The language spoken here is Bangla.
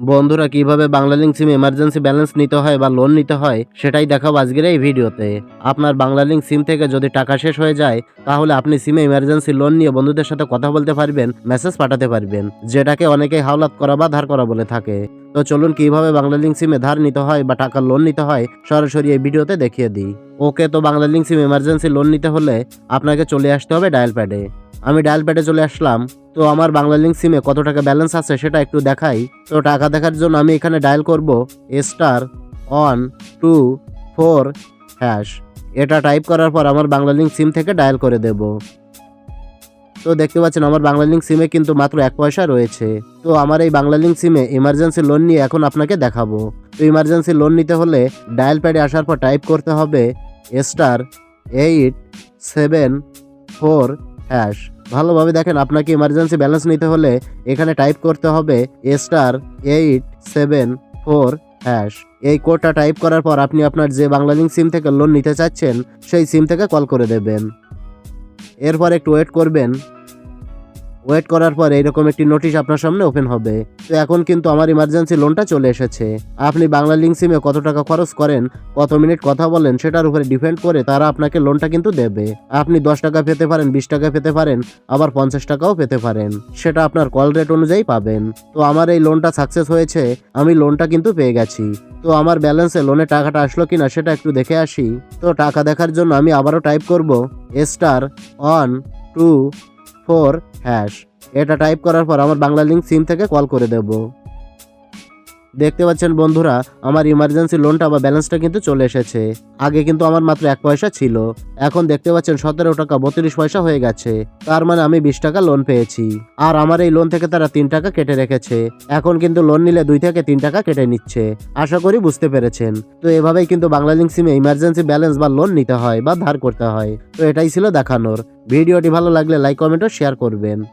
বন্ধুরা, কীভাবে বাংলালিংক সিম এমার্জেন্সি ব্যালেন্স নিতে হয় বা লোন নিতে হয় সেটাই দেখাবো আজকের এই ভিডিওতে। আপনার বাংলালিংক সিম থেকে যদি টাকা শেষ হয়ে যায়, তাহলে আপনি সিমে ইমার্জেন্সি লোন নিয়ে বন্ধুদের সাথে কথা বলতে পারবেন মেসেজ পাঠাতে পারবেন, যেটাকে অনেকে হাওলাত করা বা ধার করা বলে থাকে। তো চলুন, কীভাবে বাংলালিংক সিমে ধার নিতে হয় বা টাকা লোন নিতে হয়, সরাসরি এই ভিডিওতে দেখিয়ে দিই। ওকে, তো বাংলালিংক সিম এমার্জেন্সি লোন নিতে হলে আপনাকে চলে আসতে হবে ডায়াল প্যাডে আমি ডায়াল প্যাডে চলে আসলাম। তো আমার বাংলালিংক সিমে কত টাকা ব্যালেন্স আছে সেটা একটু দেখাই। তো টাকা দেখার জন্য আমি এখানে ডায়াল করব star one two four hash এটা টাইপ করার পর আমার বাংলালিংক সিম থেকে ডায়াল করে দেব। তো দেখতে পাচ্ছেন আমার বাংলালিংক সিমে কিন্তু মাত্র এক পয়সা রয়েছে। তো আমার এই বাংলালিংক সিমে ইমার্জেন্সি লোন নিয়ে এখন আপনাকে দেখাবো। তো ইমার্জেন্সি লোন নিতে হলে ডায়াল প্যাডে আসার পর টাইপ করতে হবে star eight seven four hash ভালোভাবে দেখেন, আপনাকে ইমার্জেন্সি ব্যালেন্স নিতে হলে এখানে টাইপ করতে হবে star eight seven four hash এই কোডটা টাইপ করার পর আপনি আপনার যে বাংলালিংক সিম থেকে লোন নিতে চাচ্ছেন, সেই সিম থেকে কল করে দেবেন। এরপর একটু ওয়েট করবেন। ওয়েট করার পর এইরকম একটি নোটিশ আপনার সামনে ওপেন হবে। তো এখন কিন্তু আমার ইমার্জেন্সি লোনটা চলে এসেছে। আপনি বাংলা লিঙ্ক সিমে কত টাকা খরচ করেন, কত মিনিট কথা বলেন, সেটার উপরে ডিপেন্ড করে তারা আপনাকে লোনটা কিন্তু দেবে। আপনি দশ টাকা পেতে পারেন, বিশ টাকা পেতে পারেন, আবার পঞ্চাশ টাকাও পেতে পারেন। সেটা আপনার কল রেট অনুযায়ী পাবেন। তো আমার এই লোনটা সাকসেস হয়েছে, আমি লোনটা কিন্তু পেয়ে গেছি। তো আমার ব্যালেন্সে লোনের টাকাটা আসলো কিনা সেটা একটু দেখে আসি। তো টাকা দেখার জন্য আমি আবারও টাইপ করব star one two four hash এটা টাইপ করার পর আমার বাংলা লিঙ্ক সিম থেকে কল করে দেব। দেখতে পাচ্ছেন বন্ধুরা, আমার ইমার্জেন্সি লোনটা বা ব্যালেন্সটা কিন্তু চলে এসেছে। আগে কিন্তু আমার মাত্র এক পয়সা ছিল। এখন দেখতে পাচ্ছেন সতেরো টাকা বত্রিশ পয়সা হয়ে গেছে। তার মানে আমি বিশ টাকা লোন পেয়েছি। আর আমার এই লোন থেকে তারা তিন টাকা কেটে রেখেছে। এখন কিন্তু লোন নিলে দুই থেকে তিন টাকা কেটে নিচ্ছে। আশা করি বুঝতে পেরেছেন। তো এভাবেই কিন্তু বাংলা লিঙ্ক সিমে ইমার্জেন্সি ব্যালেন্স বা লোন নিতে হয় বা ধার করতে হয়। তো এটাই ছিল দেখানোর। ভিডিওটি ভালো লাগলে লাইক কমেন্ট ও শেয়ার করবেন।